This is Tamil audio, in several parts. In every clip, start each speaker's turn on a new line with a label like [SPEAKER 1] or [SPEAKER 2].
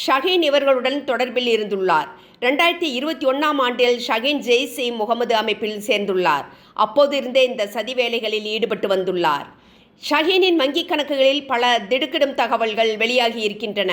[SPEAKER 1] ஷஹீன் இவர்களுடன் தொடர்பில் இருந்துள்ளார். ரெண்டாயிரத்தி இருபத்தி ஒன்றாம் ஆண்டில் ஷஹீன் ஜெய்ஸ் இ முகமது அமைப்பில் சேர்ந்துள்ளார். அப்போது இருந்தே இந்த சதி வேலைகளில் ஈடுபட்டு வந்துள்ளார். ஷஹீனின் வங்கிக் கணக்குகளில் பல திடுக்கிடும் தகவல்கள் வெளியாகி இருக்கின்றன.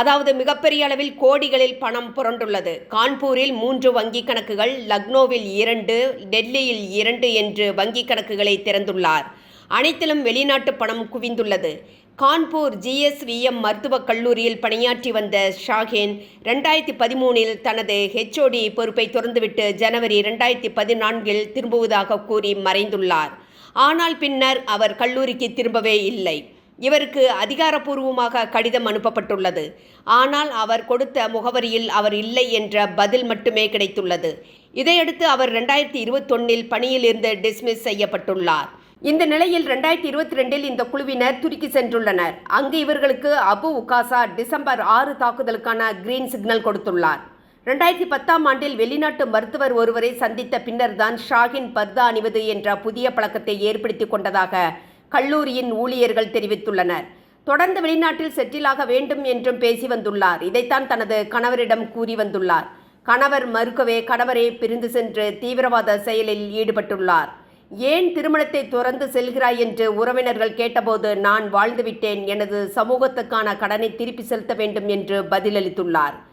[SPEAKER 1] அதாவது மிகப்பெரிய அளவில் கோடிகளில் பணம் புரண்டுள்ளது. கான்பூரில் மூன்று வங்கிக் கணக்குகள் லக்னோவில் இரண்டு டெல்லியில் இரண்டு என்று வங்கிக் கணக்குகளை திறந்துள்ளார். அனைத்திலும் வெளிநாட்டு பணம் குவிந்துள்ளது. கான்பூர் ஜிஎஸ்விஎம் மருத்துவக் கல்லூரியில் பணியாற்றி வந்த ஷாஹின் ரெண்டாயிரத்தி பதிமூனில் தனது ஹெச்ஓடி பொறுப்பை துறந்துவிட்டு ஜனவரி ரெண்டாயிரத்தி பதினான்கில் திரும்புவதாக கூறி மறைந்துள்ளார். ஆனால் பின்னர் அவர் கல்லூரிக்கு திரும்பவே இல்லை. இவருக்கு அதிகாரப்பூர்வமாக கடிதம் அனுப்பப்பட்டுள்ளது. ஆனால் அவர் கொடுத்த முகவரியில் அவர் இல்லை என்ற பதில் மட்டுமே கிடைத்துள்ளது. இதையடுத்து அவர் ரெண்டாயிரத்தி இருபத்தொன்னில் பணியிலிருந்து டிஸ்மிஸ் செய்யப்பட்டுள்ளார். இந்த நிலையில் ரெண்டாயிரத்தி இருபத்தி ரெண்டில் இந்த குழுவினர் துருக்கி சென்றுள்ளனர். அங்கு இவர்களுக்கு அபு உகாசா டிசம்பர் ஆறு தாக்குதலுக்கான கிரீன் சிக்னல் கொடுத்துள்ளார். ரெண்டாயிரத்தி பத்தாம் ஆண்டில் வெளிநாட்டு மருத்துவர் ஒருவரை சந்தித்த பின்னர்தான் ஷாகின் பர்தா அணிவது என்ற புதிய பழக்கத்தை ஏற்படுத்தி கொண்டதாக கல்லூரியின் ஊழியர்கள் தெரிவித்துள்ளனர். தொடர்ந்து வெளிநாட்டில் செட்டிலாக வேண்டும் என்றும் பேசி வந்துள்ளார். இதைத்தான் தனது கணவரிடம் கூறி வந்துள்ளார். கணவர் மறுக்கவே கணவரை பிரிந்து சென்று தீவிரவாத செயலில் ஈடுபட்டுள்ளார். ஏன் திருமணத்தை துறந்து செல்கிறாய் என்று உறவினர்கள் கேட்டபோது நான் வாழ்ந்துவிட்டேன் எனது சமூகத்துக்கான கடனை திருப்பி செலுத்த வேண்டும் என்று பதிலளித்துள்ளார்.